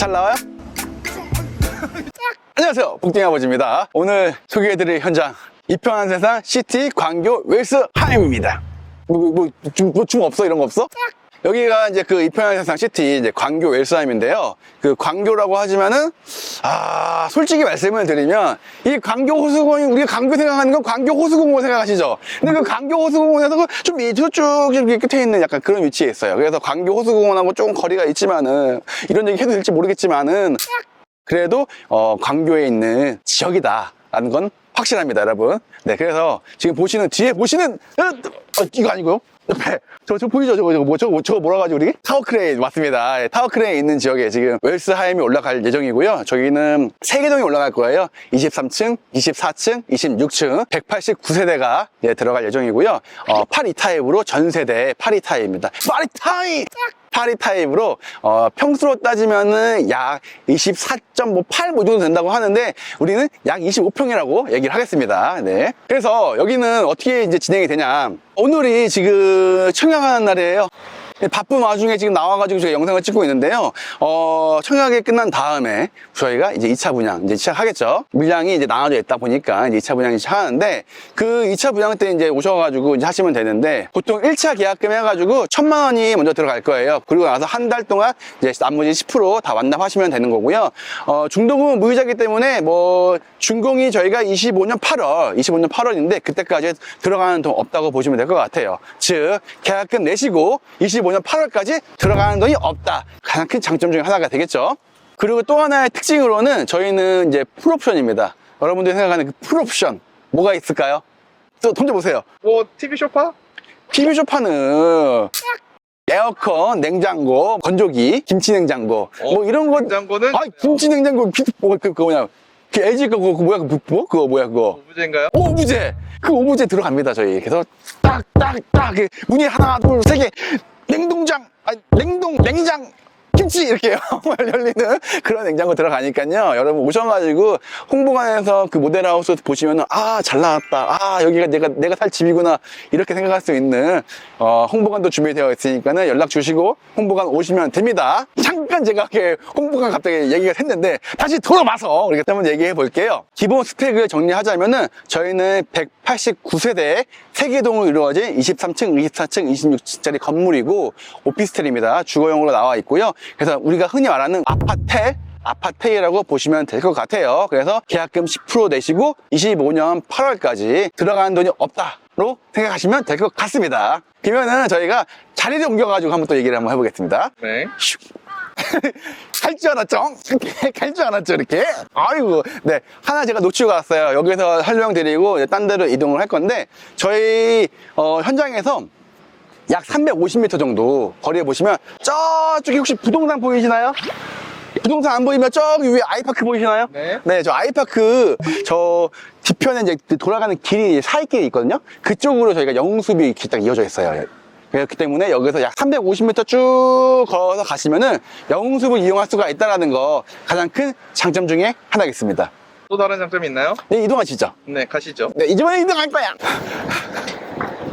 잘 나와요? 안녕하세요. 복딩 아버지입니다. 오늘 소개해드릴 현장. 이편한 세상 시티 광교 웰스 하임입니다. 뭐, 뭐, 뭐, 줌, 뭐, 줌 없어? 이런 거 없어? 여기가 이제 그 이편한 세상 시티 이제 광교 웰스하임인데요. 그 광교라고 하지만은 아 솔직히 말씀을 드리면 이 광교 호수공원이 우리가 광교 생각하는 건 광교 호수공원 생각하시죠? 근데 그 광교 호수공원에서 그좀 밑으로 쭉 이렇게 끝에 있는 약간 그런 위치에 있어요. 그래서 광교 호수공원하고 조금 거리가 있지만은 이런 얘기 해도 될지 모르겠지만은 그래도 어, 광교에 있는 지역이다라는 건 확실합니다, 여러분. 네, 그래서 지금 보시는 뒤에 보시는 어, 어, 이거 아니고요. 저, 저 보이죠? 저거 저거 뭐 저거, 저거 뭐라 가지고 우리 타워 크레인 맞습니다. 예, 타워 크레인 있는 지역에 지금 웰스하임이 올라갈 예정이고요. 저기는 세 개동이 올라갈 거예요. 23층, 24층, 26층, 189세대가 들어갈 예정이고요. 어, 82 타입으로 전 세대 82 타입입니다. 82 타입! 82 타입으로 어, 평수로 따지면은 약 24.8뭐 정도 된다고 하는데 우리는 약 25평이라고 얘기를 하겠습니다. 네. 그래서 여기는 어떻게 이제 진행이 되냐? 오늘이 지금 청약하는 날이에요. 네, 바쁜 와중에 지금 나와가지고 제가 영상을 찍고 있는데요. 어, 청약이 끝난 다음에 저희가 이제 2차 분양 이제 시작하겠죠. 물량이 이제 나눠져 있다 보니까 이제 2차 분양이 시작하는데 그 2차 분양 때 이제 오셔가지고 이제 하시면 되는데 보통 1차 계약금 해가지고 천만 원이 먼저 들어갈 거예요. 그리고 나서 한 달 동안 이제 나머지 10%다 완납하시면 되는 거고요. 어, 중도금은 무이자기 때문에 뭐 준공이 저희가 25년 8월, 25년 8월인데 그때까지 들어가는 돈 없다고 보시면 될 것 같아요. 즉 계약금 내시고 25년 8월까지 들어가는 돈이 없다. 가장 큰 장점 중에 하나가 되겠죠. 그리고 또 하나의 특징으로는 저희는 이제 풀옵션입니다. 여러분들이 생각하는 그 풀옵션 뭐가 있을까요? 또 던져보세요. 뭐 TV 쇼파? TV 쇼파는 에어컨, 냉장고, 건조기, 김치 냉장고 뭐 이런 거 냉장고는 아 김치 냉장고 그, 뭐, 그, 그거 뭐냐 그 LG 거 그거 뭐야 그 뭐? 그거 뭐야 그거 오브제인가요? 오브제 그 오브제 들어갑니다 저희 그래서 딱딱딱 그 문이 하나 둘 세 개 냉동장 아 냉동 냉장 김치 이렇게 열리는 그런 냉장고 들어가니까요. 여러분 오셔가지고 홍보관에서 그 모델하우스 보시면은 아 잘 나왔다. 아 여기가 내가 내가 살 집이구나. 이렇게 생각할 수 있는 어, 홍보관도 준비되어 있으니까는 연락 주시고 홍보관 오시면 됩니다. 잠깐 제가 이렇게 홍보관 갑자기 얘기가 샜는데 다시 돌아와서 우리가 한번 얘기해 볼게요. 기본 스펙을 정리하자면은 저희는 189세대 3개동으로 이루어진 23층, 24층, 26층짜리 건물이고 오피스텔입니다. 주거용으로 나와 있고요. 그래서 우리가 흔히 말하는 아파텔 아파테이라고 보시면 될 것 같아요. 그래서 계약금 10% 내시고 25년 8월까지 들어가는 돈이 없다로 생각하시면 될 것 같습니다. 그러면은 저희가 자리를 옮겨가지고 한번 또 얘기를 한번 해보겠습니다. 네. 갈 줄 알았죠? 갈줄 알았죠, 이렇게? 아이고, 네. 하나 제가 놓치고 갔어요. 여기서 설명드리고, 이제 딴 데로 이동을 할 건데, 저희, 어, 현장에서 약 350m 정도 거리에 보시면, 저쪽에 혹시 부동산 보이시나요? 부동산 안 보이면 저기 위에 아이파크 보이시나요? 네. 저 아이파크, 저 뒤편에 이제 그 돌아가는 길이 사이길이 있거든요? 그쪽으로 저희가 영수비 길이 딱 이어져 있어요. 그렇기 때문에 여기서 약 350m 쭉 걸어서 가시면은 영수를 이용할 수가 있다는 거 가장 큰 장점 중에 하나겠습니다. 또 다른 장점이 있나요? 네, 이동하시죠. 네, 가시죠. 네, 이번에 이동할 거야.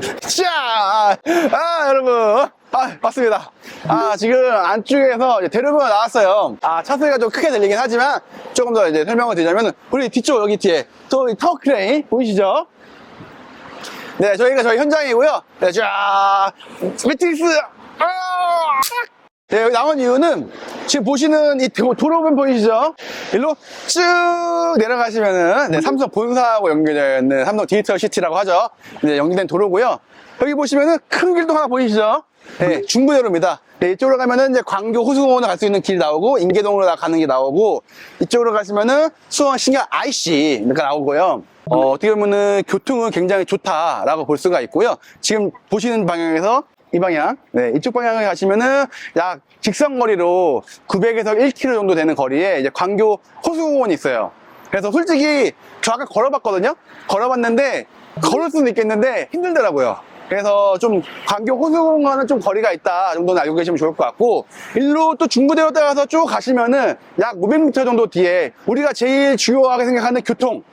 자, 아, 여러분. 아, 맞습니다. 아, 지금 안쪽에서 대로변가 나왔어요. 아, 차 소리가 좀 크게 들리긴 하지만 조금 더 이제 설명을 드리자면 우리 뒤쪽 여기 뒤에 또 타워 크레인 보이시죠? 네, 저희가 저희 현장이고요. 네, 자, 매트리스. 아! 네, 나온 이유는 지금 보시는 이 도- 도로변 보이시죠? 일로 쭉 내려가시면은 네, 삼성 본사하고 연결되어 있는 삼성 디지털 시티라고 하죠. 네, 연결된 도로고요. 여기 보시면은 큰 길도 하나 보이시죠? 네, 중부도로입니다. 네, 이쪽으로 가면은 이제 광교 호수공원으로 갈 수 있는 길이 나오고 인계동으로 나- 가는 게 나오고 이쪽으로 가시면은 수원 신경 IC 가 나오고요. 어, 어떻게 보면은 교통은 굉장히 좋다라고 볼 수가 있고요. 지금 보시는 방향에서 이 방향, 네, 이쪽 방향을 가시면은 약 직선 거리로 900에서 1km 정도 되는 거리에 이제 광교 호수공원이 있어요. 그래서 솔직히 저 아까 걸어봤거든요? 걸어봤는데, 걸을 수는 있겠는데 힘들더라고요. 그래서 좀 광교 호수공원은 좀 거리가 있다 정도는 알고 계시면 좋을 것 같고, 일로 또 중부대로 따라서 쭉 가시면은 약 500m 정도 뒤에 우리가 제일 주요하게 생각하는 교통,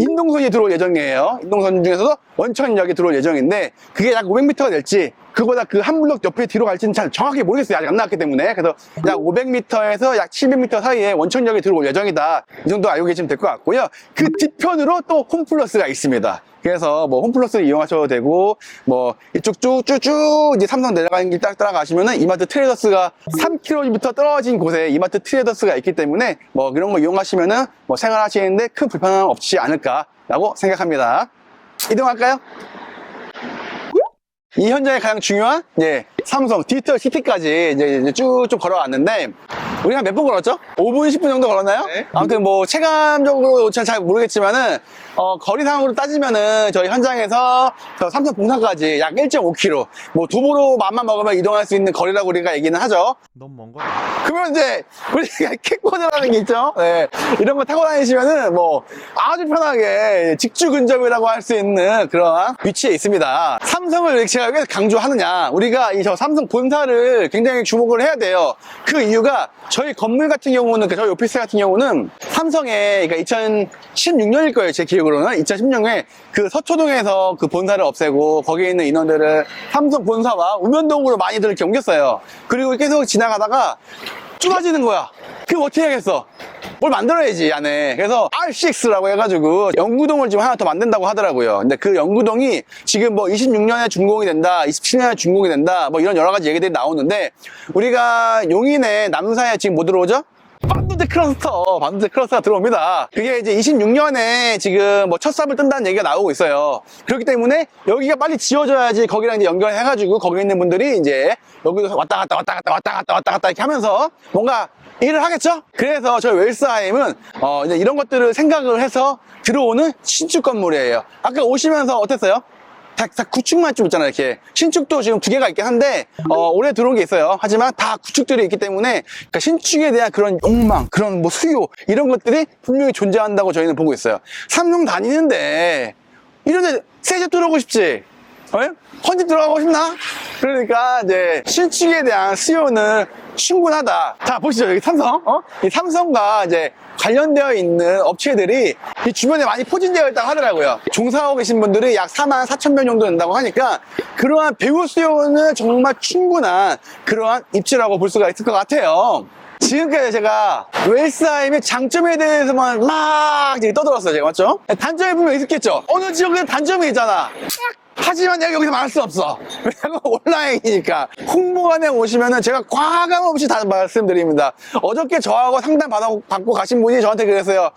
인동선이 들어올 예정이에요. 인동선 중에서도 원천역이 들어올 예정인데 그게 약 500m가 될지 그거보다 그 한 블록 옆에 뒤로 갈지는 잘 정확히 모르겠어요. 아직 안 나왔기 때문에. 그래서 약 500m에서 약 700m 사이에 원청역이 들어올 예정이다. 이 정도 알고 계시면 될 것 같고요. 그 뒤편으로 또 홈플러스가 있습니다. 그래서 뭐 홈플러스를 이용하셔도 되고 뭐 이쪽 쭉쭉쭉 이제 삼성 내려가는 길 딱 따라가시면은 이마트 트레이더스가 3km 떨어진 곳에 이마트 트레이더스가 있기 때문에 뭐 이런 거 이용하시면은 뭐 생활하시는데 큰 불편함 없지 않을까라고 생각합니다. 이동할까요? 이 현장에 가장 중요한? 이제 삼성 디지털 시티까지 이제 이제 쭉쭉 걸어왔는데 우리가 몇 분 걸었죠? 5분 10분 정도 걸었나요? 네. 아무튼 뭐 체감적으로 잘, 잘 모르겠지만은 어, 거리상으로 따지면은 저희 현장에서 저 삼성 봉사까지 약 1.5km 뭐 두부로 맘만 먹으면 이동할 수 있는 거리라고 우리가 얘기는 하죠. 너무 먼 거야. 그러면 이제 우리가 킥보드라는 게 있죠. 네. 이런 거 타고 다니시면은 뭐 아주 편하게 직주 근접이라고 할 수 있는 그런 위치에 있습니다. 삼성을 제가 왜 강조하느냐? 우리가 이저 삼성 본사를 굉장히 주목을 해야 돼요. 그 이유가 저희 건물 같은 경우는 그 저희 오피스 같은 경우는 삼성에 그러니까 2016년일 거예요. 제 기억으로는 2016년에 그 서초동에서 그 본사를 없애고 거기에 있는 인원들을 삼성 본사와 우면동으로 많이들 이렇게 옮겼어요. 그리고 계속 지나가다가 좁아지는 거야. 그럼 어떻게 해야겠어? 뭘 만들어야지, 안에. 그래서 R6라고 해가지고 연구동을 지금 하나 더 만든다고 하더라고요. 근데 그 연구동이 지금 뭐 26년에 준공이 된다, 27년에 준공이 된다, 뭐 이런 여러 가지 얘기들이 나오는데 우리가 용인의 남사에 지금 뭐 들어오죠? 반도체 클러스터, 반도체 클러스터가 들어옵니다. 그게 이제 26년에 지금 뭐 첫 삽을 뜬다는 얘기가 나오고 있어요. 그렇기 때문에 여기가 빨리 지어져야지 거기랑 이제 연결해가지고 거기 있는 분들이 이제 여기서 왔다 갔다 왔다 갔다 왔다 갔다 왔다 갔다 이렇게 하면서 뭔가 일을 하겠죠? 그래서 저희 웰스하임은 어 이제 이런 것들을 생각을 해서 들어오는 신축 건물이에요. 아까 오시면서 어땠어요? 다, 다 구축만 좀 있잖아요, 이렇게. 신축도 지금 두 개가 있긴 한데, 어, 올해 들어온 게 있어요. 하지만 다 구축들이 있기 때문에, 그러니까 신축에 대한 그런 욕망, 그런 뭐 수요, 이런 것들이 분명히 존재한다고 저희는 보고 있어요. 삼성 다니는데, 이런데 세제 들어오고 싶지? 어? 헌집 들어가고 싶나? 그러니까 이제 신축에 대한 수요는 충분하다. 자, 보시죠. 여기 삼성. 어? 이 삼성과 이제 관련되어 있는 업체들이 이 주변에 많이 포진되어 있다고 하더라고요. 종사하고 계신 분들이 약 4만 4천 명 정도 된다고 하니까 그러한 배우 수요는 정말 충분한 그러한 입지라고 볼 수가 있을 것 같아요. 지금까지 제가 웰스하임의 장점에 대해서만 막 떠들었어요, 제가 맞죠? 단점이 분명 있겠죠? 어느 지역에 단점이 있잖아. 하지만 내가 여기서 말할 수 없어. 왜냐면 온라인이니까. 홍보관에 오시면은 제가 과감 없이 다 말씀드립니다. 어저께 저하고 상담 받아, 받고 가신 분이 저한테 그랬어요.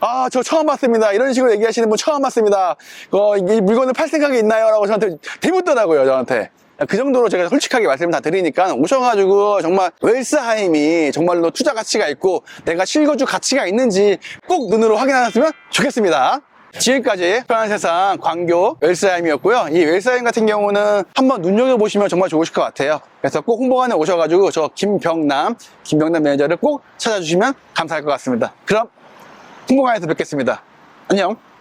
아, 저 처음 봤습니다. 이런 식으로 얘기하시는 분 처음 봤습니다. 어, 이 물건을 팔 생각이 있나요? 라고 저한테 대묻더라고요, 저한테. 그 정도로 제가 솔직하게 말씀을 다 드리니까 오셔가지고 정말 웰스하임이 정말로 투자 가치가 있고 내가 실거주 가치가 있는지 꼭 눈으로 확인하셨으면 좋겠습니다. 지금까지 편한 세상 광교 웰스하임이었고요. 이 웰스하임 같은 경우는 한번 눈여겨보시면 정말 좋으실 것 같아요. 그래서 꼭 홍보관에 오셔가지고 저 김병남, 김병남 매니저를 꼭 찾아주시면 감사할 것 같습니다. 그럼 홍보관에서 뵙겠습니다. 안녕.